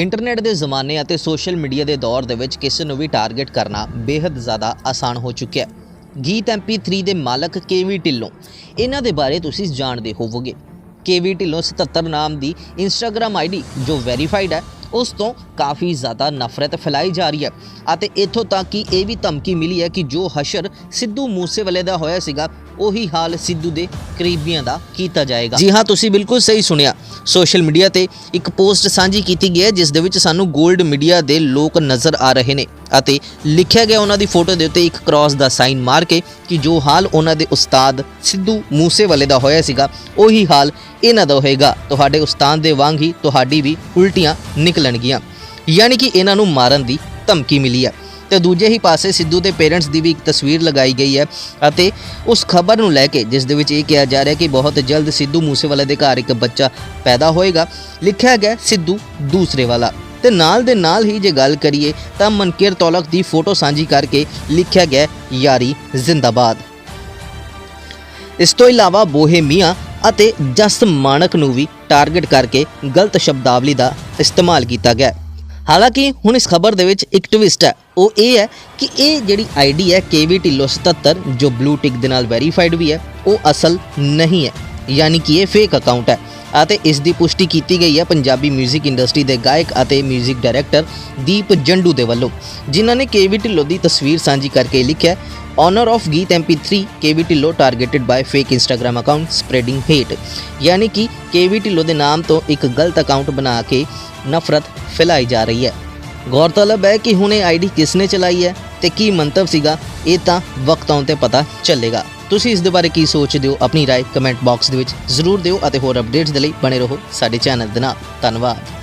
Internet ਦੇ ਜ਼ਮਾਨੇ ਅਤੇ ਸੋਸ਼ਲ ਮੀਡੀਆ ਦੇ ਦੌਰ ਦੇ ਵਿੱਚ ਕਿਸੇ ਨੂੰ ਵੀ ਟਾਰਗੇਟ ਕਰਨਾ ਬੇहद ਜ਼ਿਆਦਾ ਆਸਾਨ ਹੋ ਚੁੱਕਿਆ ਹੈ। ਗੀਤ MP3 ਦੇ ਮਾਲਕ ਕੇਵੀ ਢਿੱਲੋਂ। ਇਹਨਾਂ ਦੇ ਬਾਰੇ ਤੁਸੀਂ ਜਾਣਦੇ ਹੋਵੋਗੇ। ਕੇਵੀ ਢਿੱਲੋਂ 77 ਨਾਮ ਦੀ ਇੰਸਟਾਗ੍ਰam ਆਈਡੀ ਜੋ ਵੈਰੀਫਾਈਡ ਹੈ। ਉਸ ਤੋਂ ਕਾਫੀ ਜ਼ਿਆਦਾ ਨਫ਼ਰਤ ਫੈਲਾਈ ਜਾ ਰਹੀ ਹੈ। ਅਤੇ ਇੱਥੋਂ ਤੱਕ ਕਿ ਇਹ ਵੀ ਧਮਕੀ ਮਿਲੀ ਹੈ ਕਿ ਜੋ ਹਸ਼ਰ ਸਿੱਧੂ ਮੂਸੇਵਾਲੇ ਦਾ ਹੋਇਆ ਸੀਗਾ, ਉਹੀ ਹਾਲ ਸਿੱਧੂ ਦੇ ਕਰੀਬੀਆਂ ਦਾ ਕੀਤਾ ਜਾਏਗਾ। ਜੀ ਹਾਂ, ਤੁਸੀਂ ਬਿਲਕੁਲ ਸਹੀ ਸੁਣਿਆ। ਸੋਸ਼ਲ ਮੀਡੀਆ ਤੇ ਇੱਕ ਪੋਸਟ ਸਾਂਝੀ ਕੀਤੀ ਗਈ ਹੈ, ਜਿਸ ਦੇ ਵਿੱਚ ਸਾਨੂੰ 골ਡ ਮੀਡੀਆ ਦੇ ਲੋਕ ਨਜ਼ਰ ਆ ਰਹੇ ਨੇ। ਅਤੇ ਲਿਖਿਆ ਗਿਆ ਉਹਨਾਂ ਦੀ ਫੋਟੋ ਦੇ ਉੱਤੇ ਇੱਕ ਕ੍ਰਾਸ ਦਾ ਸਾਈਨ ਮਾਰ ਕੇ ਕਿ ਜੋ ਹਾਲ ਉਹਨਾਂ ਦੇ ਉਸਤਾਦ ਸਿੱਧੂ ਮੂਸੇਵਾਲੇ ਦਾ ਹੋਇਆ ਸੀਗਾ, ਉਹੀ ਹਾਲ ਇਹਨਾਂ ਦਾ ਹੋਏਗਾ। ਤੁਹਾਡੇ ਉਸਤਾਦ ਦੇ ਵਾਂਗ ਹੀ ਤੁਹਾਡੀ ਵੀ ਉਲਟੀਆਂ ਨਿਕਲ ਨਿਕਲਣਗੀਆਂ ਯਾਨੀ ਕਿ ਇਹਨਾਂ ਨੂੰ ਮਾਰਨ ਦੀ ਧਮਕੀ ਮਿਲੀ ਹੈ। ਤੇ ਦੂਜੇ ਹੀ ਪਾਸੇ ਸਿੱਧੂ ਦੇ ਪੇਰੈਂਟਸ ਦੀ ਵੀ ਇੱਕ ਤਸਵੀਰ ਲਗਾਈ ਗਈ ਹੈ ਅਤੇ ਉਸ ਖਬਰ ਨੂੰ ਲੈ ਕੇ ਜਿਸ ਦੇ ਵਿੱਚ ਇਹ ਕਿਹਾ ਜਾ ਰਿਹਾ ਕਿ ਬਹੁਤ ਜਲਦ ਸਿੱਧੂ ਮੂਸੇਵਾਲੇ ਦੇ ਘਰ ਇੱਕ ਬੱਚਾ ਪੈਦਾ ਹੋਏਗਾ। ਲਿਖਿਆ ਗਿਆ ਸਿੱਧੂ ਦੂਸਰੇ ਵਾਲਾ ਤੇ ਨਾਲ ਦੇ ਨਾਲ ਹੀ ਜੇ ਗੱਲ ਕਰੀਏ ਤਾਂ ਮਨਕੀਰ ਤੌਲਕ ਦੀ ਫੋਟੋ ਸਾਂਝੀ ਕਰਕੇ ਲਿਖਿਆ ਗਿਆ ਯਾਰੀ ਜ਼ਿੰਦਾਬਾਦ। ਇਸ ਤੋਂ ਇਲਾਵਾ ਬੋਹੇਮੀਆ ਅਤੇ ਜਸ ਮਾਨਕ ਨੂੰ ਵੀ ਟਾਰਗੇਟ ਕਰਕੇ ਗਲਤ ਸ਼ਬਦਾਵਲੀ ਦਾ ਇਸਤੇਮਾਲ ਕੀਤਾ ਗਿਆ। ਹਾਲਾਂਕਿ ਹੁਣ ਇਸ ਖਬਰ ਦੇ ਵਿੱਚ ਇੱਕ ਟਵਿਸਟ ਹੈ। ਉਹ ਇਹ ਹੈ ਕਿ ਇਹ ਜਿਹੜੀ ਆਈਡੀ ਹੈ KV ਢਿੱਲੋ 77 ਜੋ ਬਲੂ ਟਿਕ ਦੇ ਨਾਲ ਵੈਰੀਫਾਈਡ ਵੀ ਹੈ, ਉਹ ਅਸਲ ਨਹੀਂ ਹੈ। ਯਾਨੀ ਕਿ ਇਹ ਫੇਕ ਅਕਾਊਂਟ ਹੈ। ਅਤੇ ਇਸ ਦੀ ਪੁਸ਼ਟੀ ਕੀਤੀ ਗਈ ਹੈ ਪੰਜਾਬੀ 뮤직 ਇੰਡਸਟਰੀ ਦੇ ਗਾਇਕ ਅਤੇ 뮤직 ਡਾਇਰੈਕਟਰ ਦੀਪ ਜੰਡੂ ਦੇ ਵੱਲੋਂ ਜਿਨ੍ਹਾਂ ਨੇ KV ਢਿੱਲੋਂ ਦੀ ਤਸਵੀਰ ਸਾਂਝੀ ਕਰਕੇ ਲਿਖਿਆ honour of Geet MP3 KV Dhillon targeted by fake Instagram account spreading hate ਯਾਨੀ ਕਿ केवी ਢਿੱਲੋਂ ਦੇ ਨਾਮ ਤੋਂ ਇੱਕ ਗਲਤ ਅਕਾਊਂਟ ਬਣਾ ਕੇ ਨਫ਼ਰਤ ਫੈਲਾਈ ਜਾ ਰਹੀ ਹੈ ਗੌਰਤਲਬ ਹੈ ਕਿ ਹੁਣ ਇਹ ਆਈਡੀ ਕਿਸ ਨੇ ਚਲਾਈ ਹੈ ਤੇ ਕੀ ਮੰਤਵ ਸੀਗਾ ਇਹ ਤਾਂ ਵਕਤ ਆਉਣ ਤੇ ਪਤਾ ਚੱਲੇਗਾ ਤੁਸੀਂ ਇਸ ਦੇ ਬਾਰੇ ਕੀ ਸੋਚਦੇ ਹੋ ਆਪਣੀ رائے ਕਮੈਂਟ ਬਾਕਸ ਦੇ ਵਿੱਚ ਜ਼ਰੂਰ ਦਿਓ ਅਤੇ ਹੋਰ ਅਪਡੇਟਸ ਦੇ ਲਈ ਬਣੇ ਰਹੋ ਸਾਡੇ ਚੈਨਲ ਦੇ ਨਾਲ ਧੰਨਵਾਦ